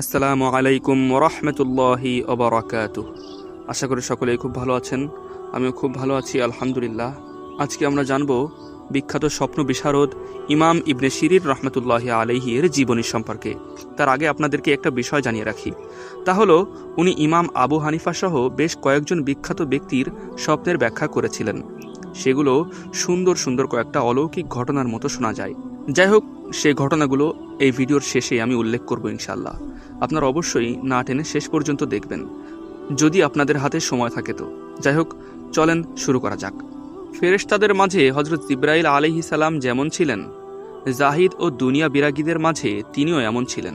আসসালামু আলাইকুম ওরহমতুল্লাহি ওবরাকাতু আশা করি সকলেই খুব ভালো আছেন, আমিও খুব ভালো আছি, আলহামদুলিল্লাহ। আজকে আমরা জানব বিখ্যাত স্বপ্ন বিশারদ ইমাম ইবনে শিরির রহমতুল্লাহি আলাইহির জীবনী সম্পর্কে। তার আগে আপনাদেরকে একটা বিষয় জানিয়ে রাখি। তা হলো, উনি ইমাম আবু হানিফা সহ বেশ কয়েকজন বিখ্যাত ব্যক্তির স্বপ্নের ব্যাখ্যা করেছিলেন। সেগুলো সুন্দর সুন্দর কয়েকটা অলৌকিক ঘটনার মতো শোনা যায়। যাই হোক সেই ঘটনাগুলো এই ভিডিওর শেষে আমি উল্লেখ করব ইনশাল্লাহ আপনারা অবশ্যই না টেনে শেষ পর্যন্ত দেখবেন, যদি আপনাদের হাতে সময় থাকে তো। যাই হোক, চলেন শুরু করা যাক। ফেরেশতাদের মাঝে হজরত ইব্রাহিল আলহি সালাম যেমন ছিলেন, জাহিদ ও দুনিয়া বিরাগীদের মাঝে তিনিও এমন ছিলেন।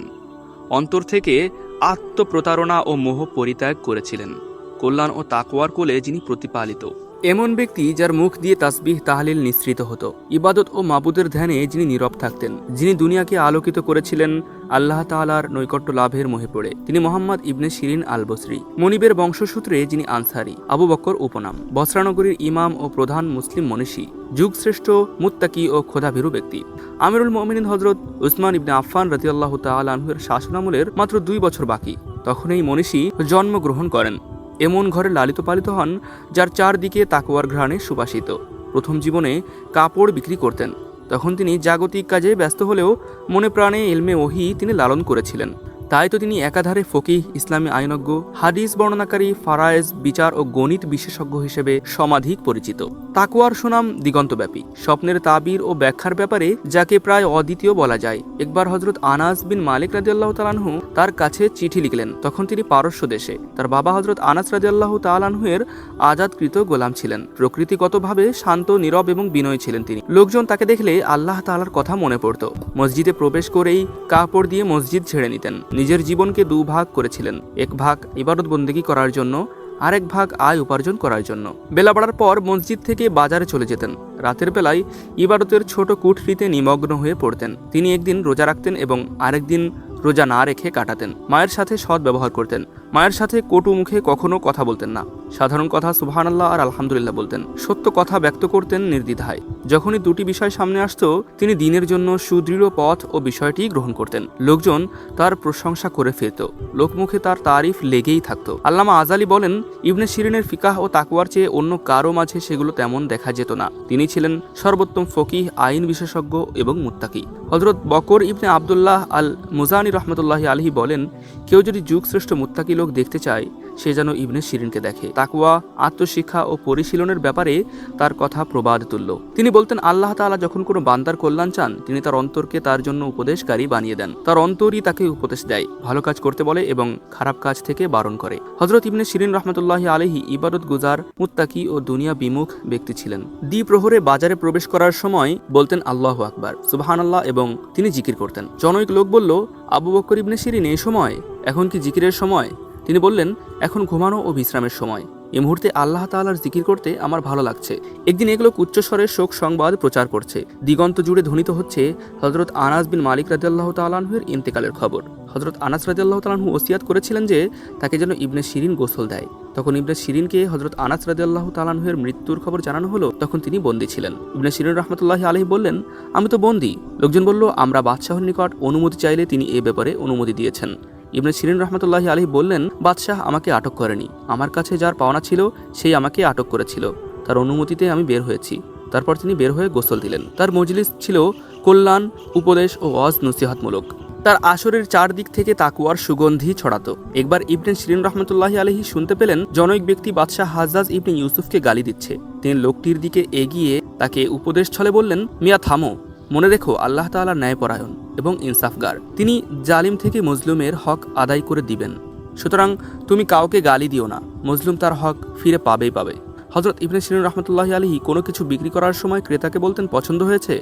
অন্তর থেকে আত্মপ্রতারণা ও মোহ পরিত্যাগ করেছিলেন। কল্যাণ ও তাকওয়ার কোলে যিনি প্রতিপালিত। এমন ব্যক্তি যার মুখ দিয়ে তাসবিহ তাহলিল নিঃসৃত হতো। ইবাদত ও মাবুদের ধ্যানে যিনি নীরব থাকতেন, যিনি দুনিয়াকে আলোকিত করেছিলেন, আল্লাহ তাআলার নৈকট্য লাভের মোহে পড়ে। তিনি মোহাম্মদ ইবনে শিরিন আল বসরি মনিবের বংশসূত্রে যিনি আনসারি, আবু বক্কর উপনাম। বসরানগরীর ইমাম ও প্রধান মুসলিম মনীষী, যুগশ্রেষ্ঠ, মুত্তাকি ও খোদাভীরু ব্যক্তি। আমিরুল মমিনিন হজরত উসমান ইবনে আফফান রাজিয়াল্লাহ তাআলাহুর শাসনামলের মাত্র দুই বছর বাকি। তখন এই মনীষী জন্মগ্রহণ করেন। এমন ঘরে লালিত পালিত হন যার চারদিকে তাকুয়ার ঘ্রাণে সুবাসিত। প্রথম জীবনে কাপড় বিক্রি করতেন। তখন তিনি জাগতিক কাজে ব্যস্ত হলেও মনে প্রাণে এলমে ওহি তিনি লালন করেছিলেন। তাই তো তিনি একাধারে ফকিহ, ইসলামী আইনজ্ঞ, হাদিস বর্ণনাকারী, ফারায়েজ, বিচার ও গণিত বিশেষজ্ঞ হিসেবে সমাধিক পরিচিত। তাকুয়ার সুনাম দিগন্তব্যাপী। স্বপ্নের তাবির ও ব্যাখ্যার ব্যাপারে, যাকে প্রায় অদ্বিতীয় বলা যায়, একবার হজরত আনাস বিন মালিক রাজিয়াল্লাহ তালানহু তার কাছে চিঠি লিখলেন। তখন তিনি পারস্য দেশে, তার বাবা হজরত আনাস রাজিয়াল্লাহ তালানহুয়ের আজাদকৃত গোলাম ছিলেন। প্রকৃতিগতভাবে শান্ত, নীরব এবং বিনয় ছিলেন তিনি। লোকজন তাকে দেখলে আল্লাহ তালার কথা মনে পড়ত। মসজিদে প্রবেশ করেই কাপড় দিয়ে মসজিদ ছেড়ে নিতেন। নিজের জীবনকে দুভাগ করেছিলেন, এক ভাগ ইবাদত বন্দেগী করার জন্য আরেক ভাগ আয় উপার্জন করার জন্য। বেলা বাড়ার পর মসজিদ থেকে বাজারে চলে যেতেন। রাতের বেলায় ইবাদতের ছোট কুঠরিতে নিমগ্ন হয়ে পড়তেন। তিনি একদিন রোজা রাখতেন এবং আরেকদিন রোজা না রেখে কাটাতেন। মায়ের সাথে সৎ ব্যবহার করতেন। মায়ের সাথে কটু মুখে কখনো কথা বলতেন না। সাধারণ কথা সুবহানাল্লাহ আর আলহামদুলিল্লাহ বলতেন। সত্য কথা ব্যক্ত করতেন নির্দ্বিধায়। যখনই দুটি বিষয় সামনে আসতো, তিনি দিনের জন্য সুদৃঢ় পথ ও বিষয়টি গ্রহণ করতেন। লোকজন তার প্রশংসা করে ফিরত। লোকমুখে তার তারিফ লেগেই থাকতো। আল্লামা আজালি বলেন, ইবনে শিরিনের ফিকাহ ও তাকুয়ার চেয়ে অন্য কারও মাঝে সেগুলো তেমন দেখা যেত না। তিনি ছিলেন সর্বোত্তম ফকিহ, আইন বিশেষজ্ঞ এবং মুত্তাকি। হজরত বকর ইবনে আবদুল্লাহ আল মুজানি রহমতুল্লাহ আলহি বলেন, কেউ যদি যুগশ্রেষ্ঠ মুত্তাকি লোক দেখতে চায়, সে যেন ইবনে শিরিনকে দেখে। তাকুয়া আত্মশিক্ষা ও পরিশীলনের ব্যাপারে তার কথা প্রবাদ তুলল। তিনি বলতেন, আল্লাহ তাআলা যখন কোনো বান্দার কল্যাণ চান, তিনি তার অন্তরকে তার জন্য উপদেশকারী বানিয়ে দেন। তার অন্তরই তাকে উপদেশ দেয়, ভালো কাজ করতে বলে এবং খারাপ কাজ থেকে বারণ করে। হজরত ইবনে শিরিন রহমতুল্লাহ আলহি ইবাদত গুজার মুত্তাকি ও দুনিয়া বিমুখ ব্যক্তি ছিলেন। দ্বিপ্রহরে বাজারে প্রবেশ করার সময় বলতেন, আল্লাহ আকবার, সুবাহানাল্লাহ, এবং তিনি জিকির করতেন। জনৈক লোক বলল, আবু বকর ইবনে শিরিন এই সময়? এখন কি জিকিরের সময়? তিনি বললেন, এখন ঘুমানো ও বিশ্রামের সময়। এই মুহূর্তে আল্লাহ তাআলার জিকির করতে আমার ভালো লাগছে। একদিন এগুলো উচ্চস্বরে শোক সংবাদ প্রচার করছে। দিগন্ত জুড়ে ধ্বনিত হচ্ছে হজরত আনাস বিন মালিক রাজিয়াল্লাহ তালাহুয়ের ইন্তেকালের খবর। হজরত আনাস রাজিয়াল্লাহ তালাহু ওসিয়াত করেছিলেন যে, তাকে যেন ইবনে শিরিন গোসল দেয়। তখন ইবনে শিরিনকে হজরত আনাস রাজিয়াল্লাহ তালাহুয়ের মৃত্যুর খবর জানানো হলো। তখন তিনি বন্দী ছিলেন। ইবনে শিরিন রহমতুল্লাহ আলহী বললেন, আমি তো বন্দী। লোকজন বলল, আমরা বাদশাহর নিকট অনুমতি চাইলে তিনি এ ব্যাপারে অনুমতি দিয়েছেন। ইবনে শিরিন রহমতুল্লাহ আলী বললেন, বাদশাহ আমাকে আটক করেনি। আমার কাছে যার পাওনা ছিল, সেই আমাকে আটক করেছিল। তার অনুমতিতে আমি বের হয়েছি। তারপর তিনি বের হয়ে গোসল দিলেন। তার মজলিস ছিল কল্যাণ, উপদেশ ও অজ নসিহাতমূলক। তার আসরের চারদিক থেকে তাকুয়ার সুগন্ধি ছড়াতো। একবার ইবনে শিরিন রহমতুল্লাহ আলহী শুনতে পেলেন, জনৈক ব্যক্তি বাদশাহ হাজাজ ইবনে ইউসুফকে গালি দিচ্ছে। তিনি লোকটির দিকে এগিয়ে তাকে উপদেশ ছলে বললেন, মিয়া, থামো। মনে রেখো, আল্লাহ তাআলা ন্যায়পরায়ণ। এবং ইনসাফগার। তিনি জালিম থেকে মজলুমের হক আদায় করে দিবেন। সুতরাং তুমি কাউকে গালি দিও না। মজলুম তার হক ফিরে পাবেই পাবে। হজরত ইবনে শিরিন রহমতুল্লাহ আলহি কোনো কিছু বিক্রি করার সময় ক্রেতাকে বলতেন, পছন্দ হয়েছে?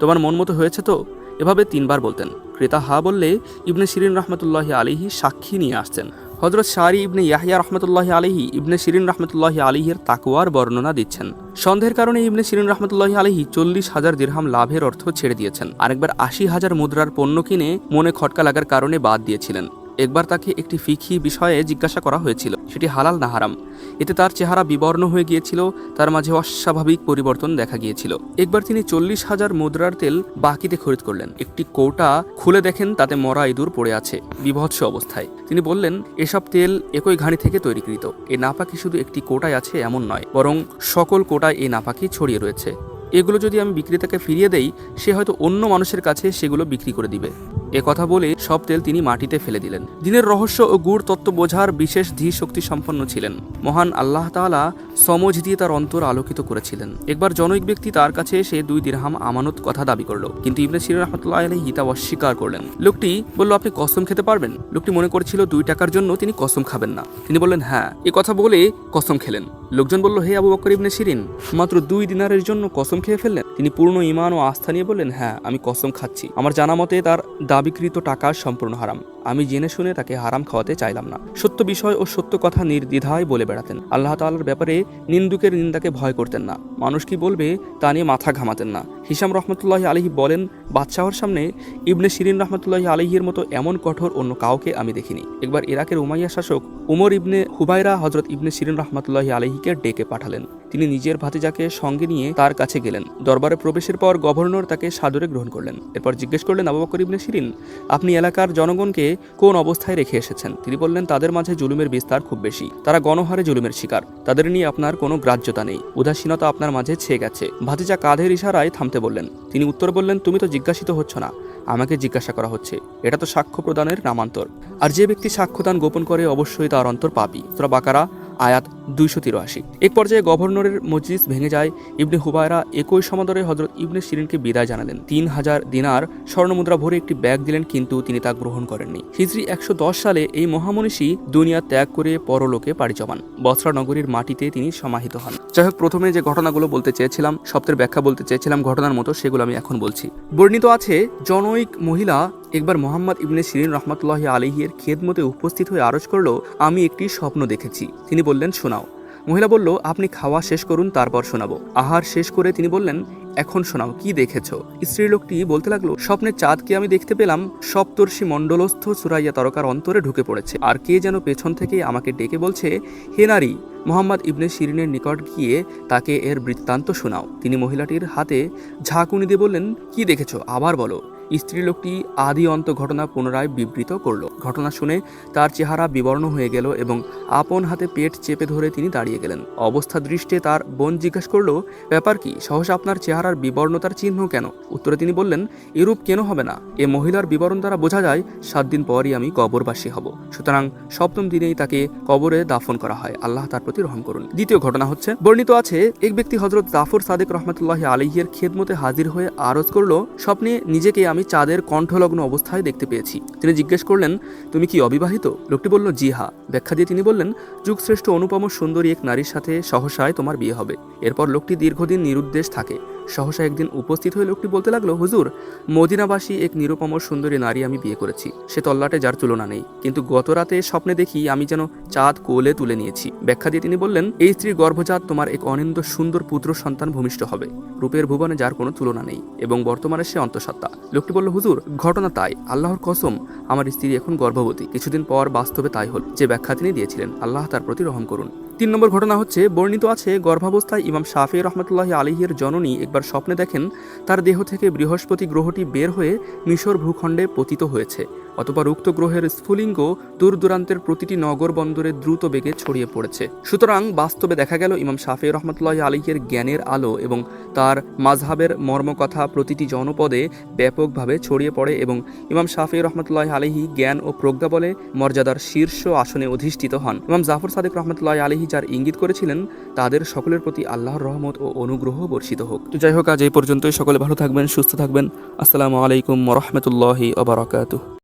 তোমার মন মতো হয়েছে তো? এভাবে তিনবার বলতেন। ক্রেতা হা বললে ইবনে সিরিন রহমতুল্লাহ আলিহি সাক্ষী নিয়ে আসতেন হজরত শাহরি ইবনে ইয়াহিয়া রহমতুল্লাহ আলহি ইবনে শিরিন রহমতুল্লাহ আলহির তাকুয়ার বর্ণনা দিচ্ছেন। সন্দেহের কারণে ইবনে শিরিন রহমতুল্লাহ আলহি চল্লিশ হাজার দিরহাম লাভের অর্থ ছেড়ে দিয়েছেন। আরেকবার আশি হাজার মুদ্রার পণ্য কিনে মনে খটকা লাগার কারণে বাদ দিয়েছিলেন। একবার তাকে একটি ফিখি বিষয়ে জিজ্ঞাসা করা হয়েছিল, সেটি হালাল না হারাম। এতে তার চেহারা বিবর্ণ হয়ে গিয়েছিল, তার মাঝে অস্বাভাবিক পরিবর্তন দেখা গিয়েছিল। একবার তিনি চল্লিশ হাজার মুদ্রার তেল বাকিতে খরিদ করলেন। একটি কৌটা খুলে দেখেন, তাতে মরা ইঁদুর পড়ে আছে, বিভৎস অবস্থায়। তিনি বললেন, এসব তেল একই ঘানি থেকে তৈরিকৃত। এই নাপাকি শুধু একটি কোটায় আছে, এমন নয়, বরং সকল কোটায় এই নাপাকি ছড়িয়ে রয়েছে। এগুলো যদি আমি বিক্রেতাকে ফিরিয়ে দেই, সে হয়তো অন্য মানুষের কাছে সেগুলো বিক্রি করে দিবে। এ কথা বলে সব তেল তিনি মাটিতে ফেলে দিলেন। দিনের রহস্য ও গুড় তত্ত্ব বোঝার বিশেষ ধীর শক্তি সম্পন্ন ছিলেন। মহান আল্লাহ তাআলা সমজ দিয়ে তার অন্তর আলোকিত করেছিলেন। একবার জনৈক ব্যক্তি তার কাছে সে দুই দিরহাম আমানত কথা দাবি করল। কিন্তু ইবনে সিরিন রহমতুল্লাহ আলাইহি তা অস্বীকার করলেন। লোকটি বলল, আপনি কসম খেতে পারবেন? লোকটি মনে করেছিল, দুই টাকার জন্য তিনি কসম খাবেন না। তিনি বললেন হ্যাঁ। এ কথা বলে কসম খেলেন। লোকজন বলল, হে আবু বকর ইবনে শিরিন মাত্র দুই দিনারের জন্য কসম খেয়ে ফেললেন? তিনি পূর্ণ ইমান ও আস্থা নিয়ে বললেন হ্যাঁ আমি কসম খাচ্ছি। আমার জানা মতে তার দাবিকৃত টাকা সম্পূর্ণ হারাম। আমি জেনে শুনে তাকে হারাম খাওয়াতে চাইলাম না। সত্য বিষয় ও সত্য কথা নির্দ্বিধায় বলে বেড়াতেন। আল্লাহ তাআলার ব্যাপারে নিন্দুকের নিন্দাকে ভয় করতেন না। মানুষ কি বলবে তা নিয়ে মাথা ঘামাতেন না। হিসাম রহমতুল্লাহ আলহি বলেন, বাদশাহর সামনে ইবনে শিরিন রহমতুল্লাহ আলহির মতো এমন কঠোর অন্য কাউকে আমি দেখিনি। একবার ইরাকের উমাইয়া শাসক উমর ইবনে হুবাইরা হজরত ইবনে শিরিন রহমতুল্লাহ আলহিকে ডেকে পাঠালেন। তিনি নিজের ভাতিজাকে সঙ্গে নিয়ে তার কাছে গেলেন। দরবারে প্রবেশের পর গভর্নর তাকে সাদরে গ্রহণ করলেন। এরপর জিজ্ঞেস করলেন, আবু বকর ইবনে শিরিন আপনি এলাকার জনগণকে কোন অবস্থায় রেখে এসেছেন? তিনি বললেন, তাদের মাঝে জুলুমের বিস্তার খুব বেশি। তারা গণহারে জুলুমের শিকার। তাদের নিয়ে আপনার কোনো গ্রাহ্যতা নেই। উদাসীনতা আপনার মাঝে ছেয়ে গেছে। ভাতিজা কাঁধের ইশারায় থামতে বললেন। তিনি উত্তর বললেন, তুমি তো জিজ্ঞাসিত হচ্ছ না। আমাকে জিজ্ঞাসা করা হচ্ছে। এটা তো সাক্ষ্য প্রদানের নামান্তর। আর যে ব্যক্তি সাক্ষ্যদান গোপন করে, অবশ্যই তার অন্তর পাপি। তোরা বাকারা আয়াত দুইশো তিরাশি। এক পর্যায়ে গভর্নরের মজলিস ভেঙে যায়। ইবনে হুবায়রা একই সমাদরে হজরত ইবনে শিরিনকে বিদায় জানালেন। তিন হাজার দিনার স্বর্ণমুদ্রা ভরে একটি ব্যাগ দিলেন, কিন্তু তিনি তা গ্রহণ করেননি। হিজরি একশো দশ সালে এই মহামনীষী দুনিয়া ত্যাগ করে পরলোকে পাড়ি জমান। বসরা নগরীর মাটিতে তিনি সমাহিত হন। যাই হোক, প্রথমে যে ঘটনাগুলো বলতে চেয়েছিলাম সপ্তাহের ব্যাখ্যা বলতে চেয়েছিলাম ঘটনার মতো, সেগুলো আমি এখন বলছি। বর্ণিত আছে, জনৈক মহিলা একবার মোহাম্মদ ইবনে শিরিন রহমতুল্লাহ আলহিয়ের খেদমতে উপস্থিত হয়ে আরজ করল, আমি একটি স্বপ্ন দেখেছি। তিনি বললেন, শোনাও। মহিলা বলল, আপনি খাওয়া শেষ করুন, তারপর শোনাবো। আহার শেষ করে তিনি বললেন, এখন শোনাও, কি দেখেছ? স্ত্রী লোকটি বলতে লাগল স্বপ্নে চাঁদকে আমি দেখতে পেলাম? সপ্তর্ষি মণ্ডলস্থ সুরাইয়া তরকার অন্তরে ঢুকে পড়েছে। আর কে যেন পেছন থেকে আমাকে ডেকে বলছে, হে নারী, মোহাম্মদ ইবনে শিরিনের নিকট গিয়ে তাকে এর বৃত্তান্ত শোনাও তিনি মহিলাটির হাতে ঝাঁকুনি দিয়ে বললেন, কি দেখেছ? আবার বলো। স্ত্রী লোকটি আদি অন্ত ঘটনা পুনরায় বিবৃত করল। ঘটনা শুনে তার চেহারা বিবর্ণ হয়ে গেল এবং আপন হাতে পেট চেপে ধরে তিনি দাঁড়িয়ে গেলেন। অবস্থা দৃষ্টে তার বোন জিজ্ঞাসা করল, ব্যাপার কি? সহসা আপনার চেহারার বিবর্ণতার চিহ্ন কেন? উত্তরে তিনি বললেন, এরূপ কেন হবে না? এ মহিলার বিবরণ দ্বারা বোঝা যায়, সাত দিন পরই আমি কবরবাসী হব। সুতরাং সপ্তম দিনেই তাকে কবরে দাফন করা হয়। আল্লাহ তার প্রতি রহম করুন। দ্বিতীয় ঘটনা হচ্ছে, বর্ণিত আছে, এক ব্যক্তি হজরত জাফর সাদেক রহমতুল্লাহ আলিহের খেদমতে হাজির হয়ে আরজ করল, স্বপ্নে নিজেকে আমি চাঁদের কণ্ঠলগ্ন অবস্থায় দেখতে পেয়েছি। তিনি জিজ্ঞেস করলেন, তুমি কি অবিবাহিত? লোকটি বলল, জি হা। ব্যাখ্যা দিয়ে তিনি বললেন, যুগশ্রেষ্ঠ অনুপম সুন্দরী এক নারীর সাথে সহসায় তোমার বিয়ে হবে। এরপর লোকটি দীর্ঘদিন নিরুদ্দেশ থাকে। সহসা একদিন উপস্থিত হয়ে লোকটি বলতে লাগল, হুজুর, মদিনাবাসী এক নিরুপম সুন্দরী নারী আমি বিয়ে করেছি। সে তল্লাটে যার তুলনা নেই। কিন্তু গত রাতে স্বপ্নে দেখি আমি যেন চাঁদ কোলে তুলে নিয়েছি। ব্যাখ্যা দিয়ে তিনি বললেন, এই স্ত্রীর গর্ভজাত তোমার এক অনিন্দ সুন্দর পুত্র সন্তান ভূমিষ্ঠ হবে। রূপের ভুবনে যার কোনো তুলনা নেই এবং বর্তমানে সে অন্তঃসত্ত্বা। লোকটি বলল, হুজুর, ঘটনা তাই। আল্লাহর কসম, আমার স্ত্রী এখন গর্ভবতী। কিছুদিন পর বাস্তবে তাই হল। যে ব্যাখ্যা তিনি দিয়েছিলেন, আল্লাহ তার প্রতি রহম করুন। তিন নম্বর ঘটনা হচ্ছে, বর্ণিত আছে, গর্ভাবস্থায় ইমাম শাফি রহমতুল্লাহ আলিহের জননী একবার স্বপ্নে দেখেন, তার দেহ থেকে বৃহস্পতি গ্রহটি বের হয়ে মিশর ভূখণ্ডে পতিত হয়েছে। অথবা উক্ত গ্রহের স্ফুলিঙ্গ দূর দূরান্তের প্রতিটি নগর বন্দরে দ্রুত বেগে ছড়িয়ে পড়েছে। সুতরাং বাস্তবে দেখা গেল ইমাম শাফি রহমতুল্লাহ আলিহের জ্ঞানের আলো এবং তার মাঝহাবের মর্মকথা প্রতিটি জনপদে ব্যাপকভাবে ছড়িয়ে পড়ে এবং ইমাম শাফি রহমতুল্লাহ আলিহি জ্ঞান ও প্রজ্ঞা বলে মর্যাদার শীর্ষ আসনে অধিষ্ঠিত হন। ইমাম জাফর সাদেক রহমতুল্লাহ আলিহি যার ইঙ্গিত করেছিলেন, তাদের সকলের প্রতি আল্লাহর রহমত ও অনুগ্রহ বর্ষিত হোক। তো যাই হোক, আজ এই পর্যন্তই। সকলে ভালো থাকবেন, সুস্থ থাকবেন। আসসালামু আলাইকুম রহমতুল্লাহি আবরাকাতুহ